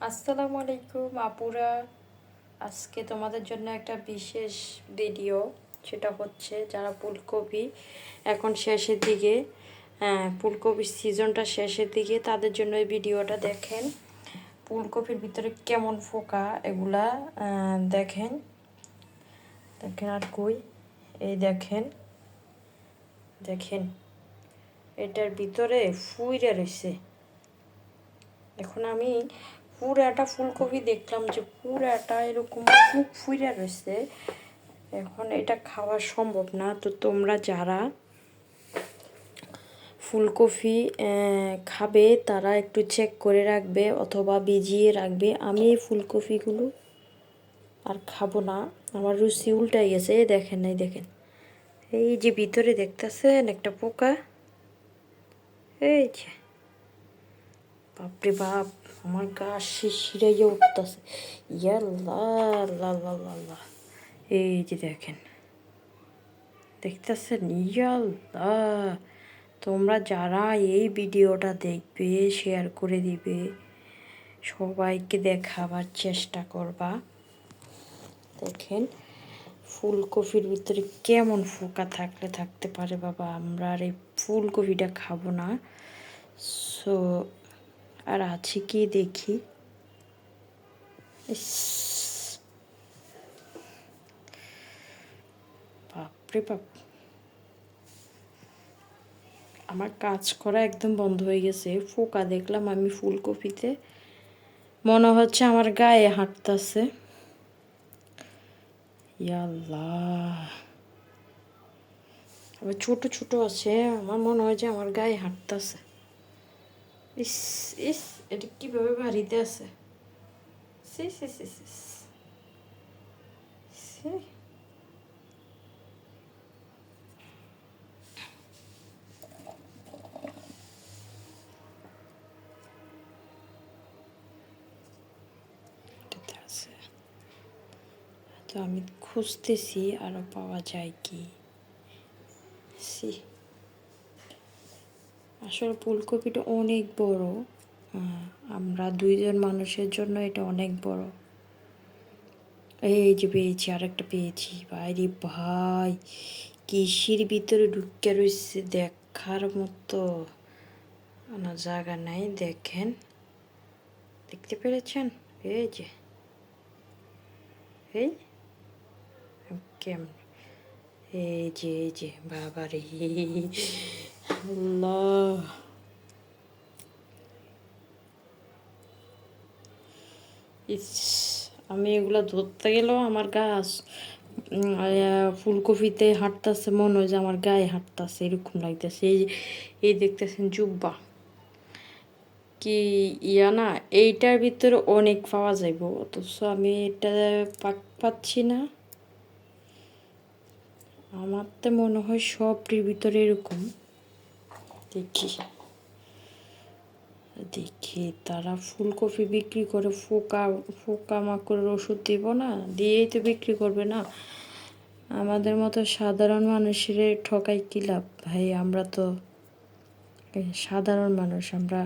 আসসালামু আলাইকুম আপুরা। আজকে তোমাদের জন্য একটা বিশেষ ভিডিও সেটা হচ্ছে যারা ফুলকপি এখন শেষের দিকে হ্যাঁ, ফুলকপির সিজনটা শেষের দিকে তাদের জন্য এই ভিডিওটা দেখেন। ফুলকপির ভিতরে কেমন ফোকা এগুলা দেখেন। দেখেন আর কই এই দেখেন। দেখেন এটার ভিতরে ফুইরা রয়েছে এখন আমি পুরাটা ফুলকপি দেখলাম যে পুরাটা এরকম ফুক ফুইরা রয়েছে। এখন এটা খাওয়া সম্ভব না। তো তোমরা যারা ফুলকপি খাবে, তারা একটু চেক করে রাখবে অথবা ভিজিয়ে রাখবে। আমি এই ফুলকপিগুলো আর খাব না। আমার রুচি উল্টাই গেছে। দেখেন, এই দেখেন। এই যে ভিতরে দেখতেছেন একটা পোকা? এই যে। বাপরে বাপ আমার গা শিশিরাইয়া উঠতেছে। ইয়াল্লা এই যে দেখেন, দেখতেছেন? ইয়াল্লা, তোমরা যারা এই ভিডিওটা দেখবে শেয়ার করে দিবে, সবাইকে দেখাবার চেষ্টা করবা। দেখেন, ফুলকপির ভিতরে কেমন ফোকা থাকলে থাকতে পারে বাবা, আমরা আর এই ফুলকপিটা খাব না। সো আর আছে কি দেখি? বাপরে বাপ। আমার কাজ করা একদম বন্ধ হয়ে গেছে। ফোকা দেখলাম আমি ফুলকপিতে। মনে হচ্ছে আমার গায়ে হাঁটতেছে। আবার ছোট ছোট আছে, আমার মনে হয় যে আমার গায়ে হাঁটতেছে। ইস ইস এটা কীভাবে বাড়িতে আছে? সি সি সি সি সি আছে। তো আমি খুঁজতেছি আরও পাওয়া যায় কি। সি আসলে ফুলকপিটা অনেক বড়। আমরা দুইজন মানুষের জন্য এটা অনেক বড়। এই যে পেয়েছি, আরেকটা পেয়েছি। বাইরে ভাই কৃষির ভিতরে ঢুকে রয়েছে দেখার মতো। কোনো জায়গা নাই, দেখেন। দেখতে পেরেছেন? এই যে। এই? কেমন? এই যে এই যে, বাবারে। আল্লাহ ইস, আমি এগুলো ধরতে গেলেও আমার গাছ ফুলকপিতে হাঁটতেছে, মনে হয় যে আমার গায়ে হাঁটতেছে, এরকম লাগতেছে। এই এই দেখতেছেন জুব্বা। কি ইয়া না, এইটার ভিতরে অনেক পাওয়া যাইব, অথচ আমি এটা পাক পাচ্ছি না। আমার তো মনে হয় সবটির ভিতরে এরকম। দেখি। দেখি, তারা ফুলকপি বিক্রি করে ফোকা ফোকা মাকড়ের ওষুধ দিব না, দিয়েই তো বিক্রি করবে না। আমাদের মতো সাধারণ মানুষের ঠকাই কী লাভ? ভাই, আমরা তো সাধারণ মানুষ, আমরা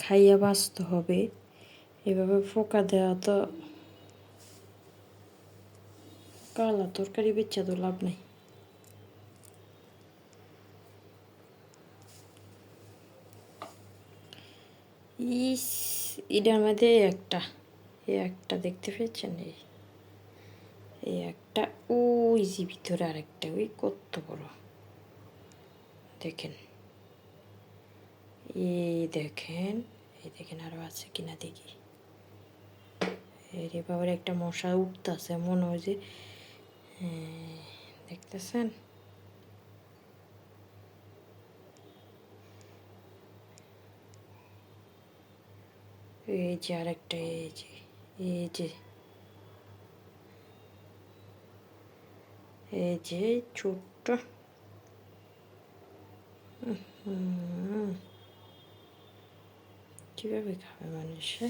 খাইয়া বাঁচতে হবে। এভাবে ফোকা দেওয়া তো, কালা তরকারি বেচা তো লাভ নাই। ইস এটার মধ্যে একটা এই একটা দেখতে পেয়েছেন? এই এই একটা ওই যে ভিতরে আরেকটা ওই কত বড়? দেখেন। এই দেখেন এই দেখেন আরও আছে কিনা দেখি। রে বাবার একটা মশা উঠতেছে মনে হয় যে হ্যাঁ, দেখতেছেন? এই যে আরেকটা, এই যে এই যে এই যে ছোট্ট। কীভাবে খাবে মানুষে?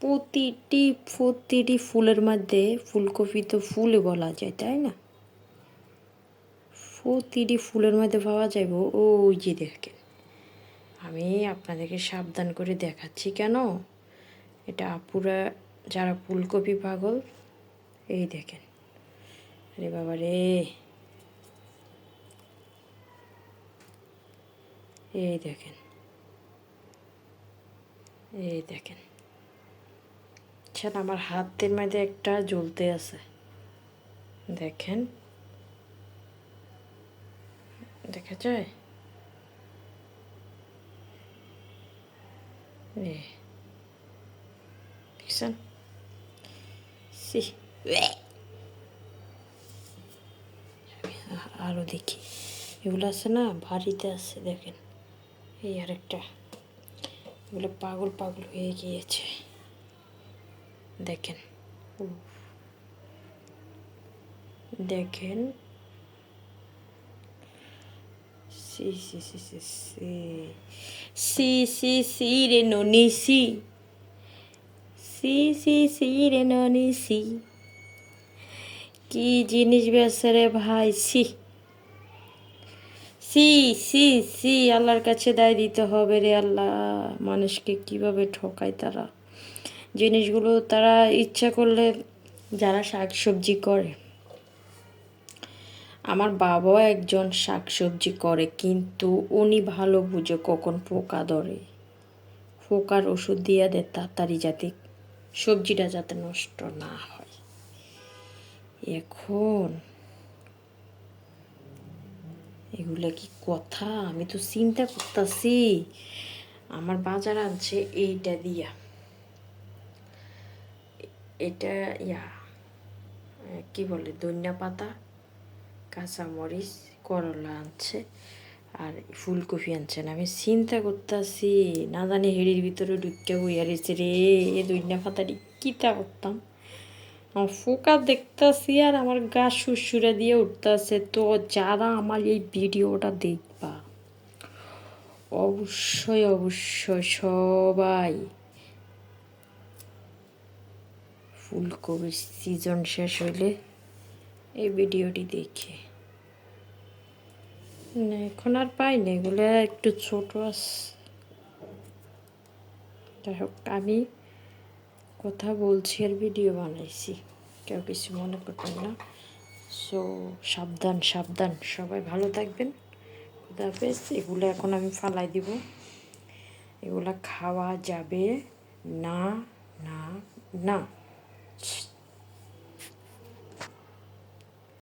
প্রতিটি প্রতিটি ফুলের মধ্যে ফুলকপি তো ফুলে বলা যায়, তাই না? প্রতিটি ফুলের মধ্যে পাওয়া যাইব, ওই যে দেখেন। আমি আপনাদেরকে সাবধান করে দেখাচ্ছি কেন? এটা আপুরা, যারা ফুলকপি পাগল, এই দেখেন। আরে বাবা রে। এই দেখেন। এই দেখেন। আচ্ছা আমার হাতের মধ্যে একটা জ্বলতে আছে। দেখেন। দেখা যায়? দেখছেন সি আরও দেখি এগুলো আছে না বাড়িতে আছে দেখেন এই আরেকটা এগুলো পাগল পাগল হয়ে গিয়েছে দেখেন। দেখেন সি সি সি সি সি সি সি সি রে ননি সি সি সি সি রে ননি সি কি জিনিস বেছে রে ভাই সি সি সি সি আল্লাহর কাছে দায় দিতে হবে রে আল্লাহ। মানুষকে কীভাবে ঠকায় তারা? জিনিসগুলো তারা ইচ্ছা করলে যারা শাক সবজি করে। আমার বাবাও একজন শাক সবজি করে, কিন্তু উনি ভালো বুঝে কখন পোকা ধরে। পোকার ওষুধ দিয়ে দেয়, তাড়াতাড়ি যাতে সবজিটা যাতে নষ্ট না হয়। এখন এগুলো কি কথা? আমি তো চিন্তা করতেছি। আমার বাজার আনছে এইটা দিয়া। এটা ইয়া, কি বলে, ধনিয়া পাতা? কাঁচামরিচ, করলা আনছে আর ফুলকপি আনছেন আমি চিন্তা করতেছি, না জানি হেড়ির ভিতরে ঢুকে বইয়া রয়েছে রে এ ধনিয়া পাতাটি কিতা করতাম? আমার ফোকা দেখতেছি আর আমার গা সুরসুরে দিয়ে উঠতেছে। তো যারা আমার এই ভিডিওটা দেখবা, অবশ্যই অবশ্যই সবাই ফুলকপির সিজন শেষ হলে এই ভিডিওটি দেখে। এখন আর পাই না এগুলো একটু ছোট আছে যাই হোক, আমি কথা বলছি আর ভিডিও বানাইছি। কেউ কিছু মনে করবেন না। সো সাবধান সাবধান। সবাই ভালো থাকবেন। খুদাহাফেজ এগুলো এখন আমি ফালাই দিব। এগুলা খাওয়া যাবে না না না।